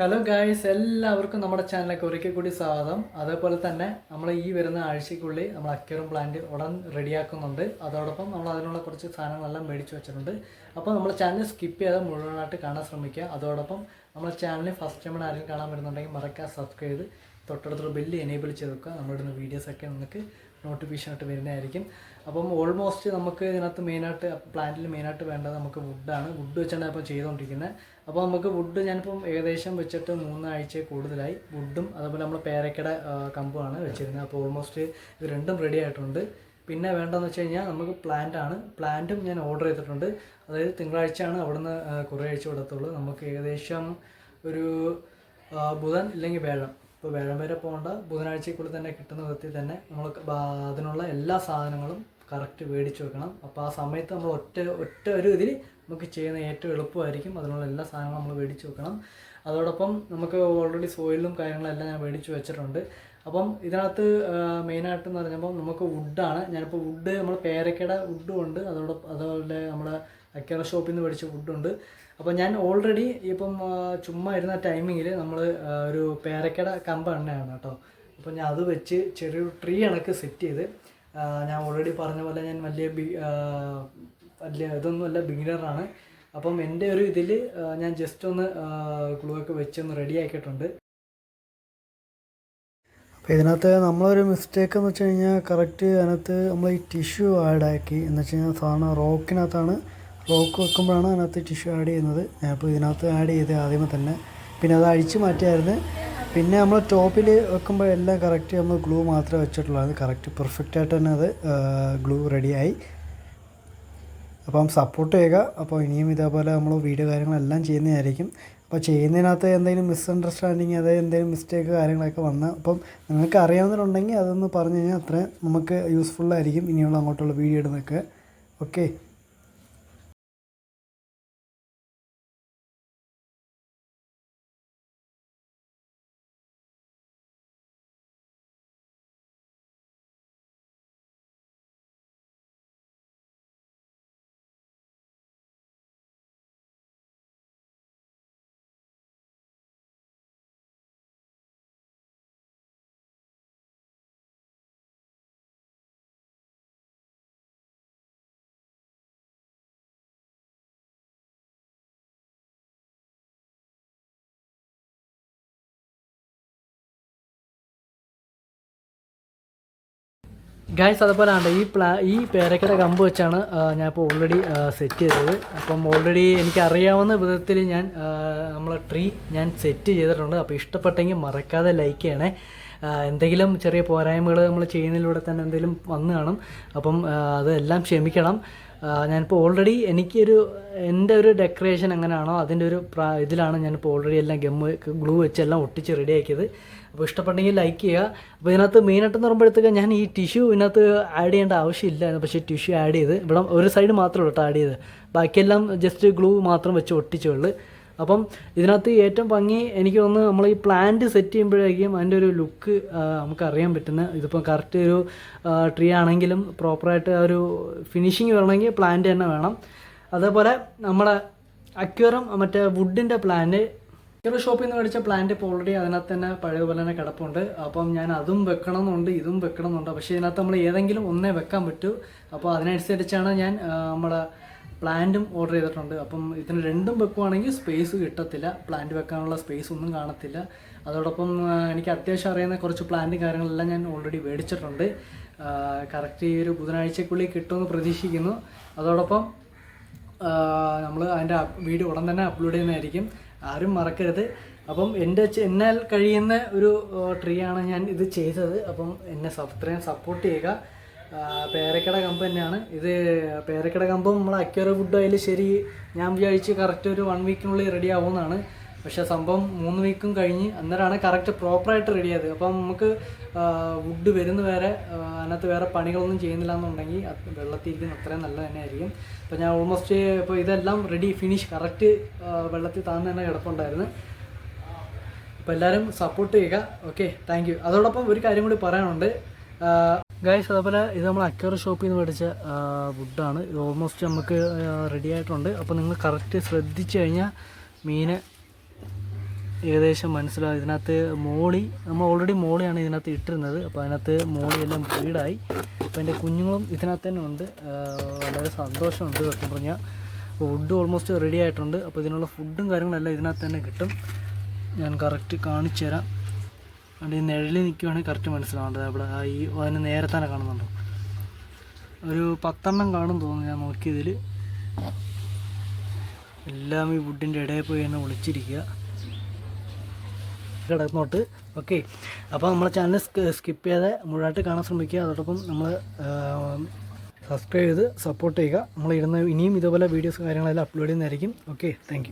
Hello guys എല്ലാവർക്കും നമ്മുടെ ചാനലിലേക്ക് ഒരിക്കൽ കൂടി സ്വാഗതം. അതേപോലെ തന്നെ നമ്മൾ ഈ വരുന്ന ആഴ്ചയ്ക്കുള്ളിൽ നമ്മൾ അക്യൂറും പ്ലാന്റ് ഉടൻ റെഡിയാക്കുന്നുണ്ട് അതോടൊപ്പം നമ്മൾ അതിനുള്ള കുറച്ച് സാധനങ്ങളെല്ലാം മേടിച്ച് വെച്ചിട്ടുണ്ട്. അപ്പോൾ നമ്മൾ ചാനൽ സ്കിപ്പ് ചെയ്ത് മുഴുവനായിട്ട് കാണാൻ ശ്രമിക്കുക. അതോടൊപ്പം നമ്മുടെ ചാനൽ ഫസ്റ്റ് ടൈമിൽ ആരെങ്കിലും കാണാൻ വരുന്നുണ്ടെങ്കിൽ മറക്കാതെ സബ്സ്ക്രൈബ് ചെയ്ത് തൊട്ടടുത്തുള്ള ബെല്ല് എനേബിൾ ചെയ്ത് വെക്കുക. നമ്മളിടുന്ന വീഡിയോസൊക്കെ നിങ്ങൾക്ക് നോട്ടിഫിക്കേഷൻ ആയിട്ട് വരുന്നതായിരിക്കും. അപ്പം ഓൾമോസ്റ്റ് നമുക്ക് ഇതിനകത്ത് മെയിനായിട്ട് പ്ലാന്റിൽ മെയിനായിട്ട് വേണ്ടത് നമുക്ക് വുഡാണ് വുഡ് വെച്ചാണ് ഇപ്പോൾ ചെയ്തുകൊണ്ടിരിക്കുന്നത്. അപ്പോൾ നമുക്ക് വുഡ് ഞാനിപ്പം ഏകദേശം വെച്ചിട്ട് മൂന്നാഴ്ച കൂടുതലായി വുഡും അതുപോലെ നമ്മൾ പേരക്കട കമ്പുമാണ് വെച്ചിരുന്നത്. അപ്പോൾ ഓൾമോസ്റ്റ് ഇത് രണ്ടും റെഡി ആയിട്ടുണ്ട്. പിന്നെ വേണ്ടതെന്ന് വെച്ച് കഴിഞ്ഞാൽ നമുക്ക് പ്ലാന്റ് ആണ്. പ്ലാന്റും ഞാൻ ഓർഡർ ചെയ്തിട്ടുണ്ട്. അതായത് തിങ്കളാഴ്ചയാണ് അവിടുന്ന് കുറേ ആഴ്ച കൊടുത്തുള്ളൂ. നമുക്ക് ഏകദേശം ഒരു ബുധൻ ഇല്ലെങ്കിൽ വ്യാഴം. ഇപ്പോൾ വേഴം വരെ പോകേണ്ട. ബുധനാഴ്ചക്കുള്ളിൽ തന്നെ കിട്ടുന്ന വിധത്തിൽ തന്നെ നമ്മൾ അതിനുള്ള എല്ലാ സാധനങ്ങളും കറക്റ്റ് മേടിച്ച് വെക്കണം. അപ്പോൾ ആ സമയത്ത് നമ്മൾ ഒറ്റ ഒറ്റ ഒരു ഇതിൽ നമുക്ക് ചെയ്യുന്ന ഏറ്റവും എളുപ്പമായിരിക്കും. അതിനുള്ള എല്ലാ സാധനങ്ങളും നമ്മൾ മേടിച്ച് വെക്കണം. അതോടൊപ്പം നമുക്ക് ഓൾറെഡി സോയിലും കാര്യങ്ങളെല്ലാം ഞാൻ മേടിച്ച് വെച്ചിട്ടുണ്ട്. അപ്പം ഇതിനകത്ത് മെയിനായിട്ട് എന്ന് പറഞ്ഞപ്പോൾ നമുക്ക് വുഡാണ് ഞാനിപ്പോൾ വുഡ് നമ്മൾ പേരക്കയുടെ വുഡും ഉണ്ട്. അതോടൊപ്പം അതുപോലെ നമ്മുടെ അക്കറ ഷോപ്പിൽ നിന്ന് മേടിച്ച വുഡുണ്ട് അപ്പോൾ ഞാൻ ഓൾറെഡി ഇപ്പം ചുമ്മാ ഇരുന്ന ടൈമിങ്ങിൽ നമ്മൾ ഒരു പേരക്കട കമ്പ എണ്ണയാണ് കേട്ടോ. അപ്പോൾ ഞാൻ അത് വെച്ച് ചെറിയൊരു ട്രീ കണക്ക് സെറ്റ് ചെയ്ത് ഞാൻ ഓൾറെഡി പറഞ്ഞ പോലെ ഞാൻ വലിയ ബി വലിയ ഇതൊന്നുമല്ല ബിഗിനറാണ് അപ്പം എന്റെ ഒരു ഇതിൽ ഞാൻ ജസ്റ്റ് ഒന്ന് ഗ്ലൂ ഒക്കെ വെച്ചൊന്ന് റെഡി ആക്കിയിട്ടുണ്ട്. അപ്പോൾ ഇതിനകത്ത് നമ്മളൊരു മിസ്റ്റേക്ക് എന്ന് വെച്ച് കഴിഞ്ഞാൽ കറക്റ്റ് അതിനകത്ത് നമ്മൾ ഈ ടിഷ്യൂ ആക്കി എന്ന് വെച്ച് കഴിഞ്ഞാൽ സാധാരണ റോക്കിനകത്താണ് റോക്ക് വെക്കുമ്പോഴാണ് അതിനകത്ത് ടിഷ്യൂ ആഡ് ചെയ്യുന്നത്. അപ്പോൾ ഇതിനകത്ത് ആഡ് ചെയ്ത് ആദ്യമേ തന്നെ. പിന്നെ അത് അഴിച്ച് മാറ്റിയായിരുന്നു. പിന്നെ നമ്മൾ ടോപ്പിൽ വെക്കുമ്പോൾ എല്ലാം കറക്റ്റ് നമ്മൾ ഗ്ലൂ മാത്രമേ വെച്ചിട്ടുള്ളൂ. അത് കറക്റ്റ് പെർഫെക്റ്റ് ആയിട്ട് തന്നെ അത് ഗ്ലൂ റെഡിയായി അപ്പം സപ്പോർട്ട് ചെയ്യുക. അപ്പോൾ ഇനിയും ഇതേപോലെ നമ്മൾ വീഡിയോ കാര്യങ്ങളെല്ലാം ചെയ്യുന്നതായിരിക്കും. അപ്പോൾ ചെയ്യുന്നതിനകത്ത് എന്തെങ്കിലും മിസ്അണ്ടർസ്റ്റാൻഡിങ് അതായത് എന്തെങ്കിലും മിസ്റ്റേക്ക് കാര്യങ്ങളൊക്കെ വന്ന് അപ്പം നിങ്ങൾക്ക് അറിയാവുന്നവരുണ്ടെങ്കിൽ അതൊന്ന് പറഞ്ഞു കഴിഞ്ഞാൽ അത്രയും നമുക്ക് യൂസ്ഫുള്ളായിരിക്കും ഇനിയുള്ള അങ്ങോട്ടുള്ള വീഡിയോ ഇടുന്നതൊക്കെ. ഓക്കെ ഗായ്സ് അതുപോലെ ആണ് ഈ പ്ലാ ഈ പേരക്കട കമ്പ് വെച്ചാണ് ഞാനിപ്പോൾ ഓൾറെഡി സെറ്റ് ചെയ്തത്. അപ്പം ഓൾറെഡി എനിക്ക് അറിയാവുന്ന വിധത്തിൽ ഞാൻ നമ്മളെ ട്രീ ഞാൻ സെറ്റ് ചെയ്തിട്ടുണ്ട്. അപ്പോൾ ഇഷ്ടപ്പെട്ടെങ്കിൽ മറക്കാതെ ലൈക്ക് ചെയ്യണേ. എന്തെങ്കിലും ചെറിയ പോരായ്മകൾ നമ്മൾ ചെയ്യുന്നതിലൂടെ തന്നെ എന്തെങ്കിലും വന്നു കാണും. അപ്പം അതെല്ലാം ക്ഷമിക്കണം. ഞാനിപ്പോൾ ഓൾറെഡി എനിക്കൊരു എന്റെ ഒരു ഡെക്കറേഷൻ എങ്ങനെയാണോ അതിന്റെ ഒരു ഇതിലാണ് ഞാനിപ്പോൾ ഓൾറെഡി എല്ലാം ഗമ്മ് ഗ്ലൂ വെച്ച് എല്ലാം ഒട്ടിച്ച് റെഡിയാക്കിയത് അപ്പോൾ ഇഷ്ടപ്പെട്ടെങ്കിൽ ലൈക്ക് ചെയ്യുക. അപ്പോൾ ഇതിനകത്ത് മെയിനായിട്ട് പറയുമ്പോഴത്തേക്ക് ഞാൻ ഈ ടിഷ്യൂ ഇതിനകത്ത് ആഡ് ചെയ്യേണ്ട ആവശ്യമില്ലായിരുന്നു. പക്ഷേ ടിഷ്യൂ ആഡ് ചെയ്ത് ഇവിടെ ഒരു സൈഡ് മാത്രമേ ഉള്ളൂ കേട്ടോ ആഡ് ചെയ്ത് ബാക്കിയെല്ലാം ജസ്റ്റ് ഗ്ലൂ മാത്രം വെച്ച് ഒട്ടിച്ചുള്ളൂ അപ്പം ഇതിനകത്ത് ഏറ്റവും ഭംഗി എനിക്ക് തോന്നുന്നു നമ്മൾ ഈ പ്ലാന്റ് സെറ്റ് ചെയ്യുമ്പോഴേക്കും അതിന്റെ ഒരു ലുക്ക് നമുക്ക് അറിയാൻ പറ്റുന്ന ഇതിപ്പോൾ കറക്റ്റ് ഒരു ട്രീ ആണെങ്കിലും പ്രോപ്പറായിട്ട് ഒരു ഫിനിഷിങ് വരണമെങ്കിൽ പ്ലാന്റ് തന്നെ വേണം. അതേപോലെ നമ്മുടെ അക്യൂറം മറ്റേ വുഡിന്റെ പ്ലാന്റ് അക്യൂറ ഷോപ്പിൽ നിന്ന് മേടിച്ച പ്ലാന്റ് ഇപ്പോൾ ഓൾറെഡി അതിനകത്ത് തന്നെ പഴയതുപോലെ തന്നെ കിടപ്പുണ്ട്. അപ്പം ഞാൻ അതും വെക്കണം എന്നുണ്ട് ഇതും വെക്കണം എന്നുണ്ട് പക്ഷേ ഇതിനകത്ത് നമ്മൾ ഏതെങ്കിലും ഒന്നേ വെക്കാൻ പറ്റൂ. അപ്പോൾ അതിനനുസരിച്ചാണ് ഞാൻ നമ്മുടെ പ്ലാന്റും ഓർഡർ ചെയ്തിട്ടുണ്ട്. അപ്പം ഇതിന് രണ്ടും വെക്കുവാണെങ്കിൽ സ്പേസ് കിട്ടത്തില്ല. പ്ലാന്റ് വെക്കാനുള്ള സ്പേസ് ഒന്നും കാണത്തില്ല. അതോടൊപ്പം എനിക്ക് അത്യാവശ്യം അറിയുന്ന കുറച്ച് പ്ലാന്റും കാര്യങ്ങളെല്ലാം ഞാൻ ഓൾറെഡി മേടിച്ചിട്ടുണ്ട്. കറക്റ്റ് ഈ ഒരു ബുധനാഴ്ചക്കുള്ളിൽ കിട്ടുമെന്ന് പ്രതീക്ഷിക്കുന്നു. അതോടൊപ്പം നമ്മൾ അതിന്റെ വീഡിയോ ഉടൻ തന്നെ അപ്ലോഡ് ചെയ്യുന്നതായിരിക്കും. ആരും മറക്കരുത്. അപ്പം എന്റെ എന്നാൽ കഴിയുന്ന ഒരു ട്രീ ആണ് ഞാൻ ഇത് ചെയ്തത്. അപ്പം എന്നെ സ- അത്രയും സപ്പോർട്ട് ചെയ്യുക. പേരക്കട കമ്പ് തന്നെയാണ്. ഇത് പേരക്കട കമ്പും നമ്മൾ അക്യൂറ ഫുഡ് ആയാലും ശരി ഞാൻ വിചാരിച്ച് കറക്റ്റ് ഒരു വൺ വീക്കിനുള്ളിൽ റെഡി ആവുമെന്നാണ്. പക്ഷേ സംഭവം മൂന്ന് വീക്കും കഴിഞ്ഞ് അന്നേരമാണ് കറക്റ്റ് പ്രോപ്പറായിട്ട് റെഡി ആയത്. അപ്പം നമുക്ക് വുഡ് വരുന്ന വരെ ആ, അതിനകത്ത് വേറെ പണികളൊന്നും ചെയ്യുന്നില്ല എന്നുണ്ടെങ്കിൽ ഇരിക്കുന്ന അത്രയും നല്ലത് തന്നെയായിരിക്കും. അപ്പോൾ ഞാൻ ഓൾമോസ്റ്റ് ഇപ്പോൾ ഇതെല്ലാം റെഡി ഫിനിഷ് കറക്റ്റ് വെള്ളത്തിൽ താന്ന് തന്നെ കിടപ്പുണ്ടായിരുന്നു. അപ്പോൾ എല്ലാവരും സപ്പോർട്ട് ചെയ്യുക. ഓക്കെ താങ്ക് യു അതോടൊപ്പം ഒരു കാര്യം കൂടി പറയാനുണ്ട്. ഗൈസ് അതേപോലെ ഇത് നമ്മൾ അക്യൂറ ഷോപ്പിൽ നിന്ന് മേടിച്ച വുഡാണ് ഇത് ഓൾമോസ്റ്റ് നമുക്ക് റെഡി ആയിട്ടുണ്ട്. അപ്പോൾ നിങ്ങൾ കറക്റ്റ് ശ്രദ്ധിച്ചു കഴിഞ്ഞാൽ മീന് ഏകദേശം മനസ്സിലാവും. ഇതിനകത്ത് മോളി നമ്മൾ ഓൾറെഡി മോളിയാണ് ഇതിനകത്ത് ഇട്ടിരുന്നത്. അപ്പോൾ അതിനകത്ത് മോളിയെല്ലാം ബ്രീഡായി അപ്പോൾ എന്റെ കുഞ്ഞുങ്ങളും ഇതിനകത്ത് തന്നെ ഉണ്ട്. വളരെ സന്തോഷമുണ്ട് സത്യം പറഞ്ഞാൽ ഫുഡ് ഓൾമോസ്റ്റ് റെഡി ആയിട്ടുണ്ട്. അപ്പോൾ ഇതിനുള്ള ഫുഡും കാര്യങ്ങളെല്ലാം ഇതിനകത്ത് തന്നെ കിട്ടും. ഞാൻ കറക്റ്റ് കാണിച്ചു തരാം അതുകൊണ്ട് ഈ നിഴലിൽ നിൽക്കുവാണെങ്കിൽ കറക്റ്റ് മനസ്സിലാവേണ്ടത് അവിടെ ഈ അതിന് നേരെ തന്നെ കാണുന്നുണ്ടോ. ഒരു പത്തെണ്ണം കാണും തോന്നുന്നു ഞാൻ നോക്കിയതിൽ എല്ലാം ഈ വുഡിന്റെ ഇടയിൽ പോയി എന്നെ വിളിച്ചിരിക്കുക കിടന്നോട്ട്. ഓക്കെ അപ്പോൾ നമ്മളെ ചാനൽ സ്കിപ്പ് ചെയ്യാതെ മുഴുവനായിട്ട് കാണാൻ ശ്രമിക്കുക. അതോടൊപ്പം നമ്മൾ സബ്സ്ക്രൈബ് ചെയ്ത് സപ്പോർട്ട് ചെയ്യുക. നമ്മൾ ഇടുന്ന ഇനിയും ഇതുപോലെ വീഡിയോസ് കാര്യങ്ങളെല്ലാം അപ്ലോഡ് ചെയ്യുന്നതായിരിക്കും. Okay thank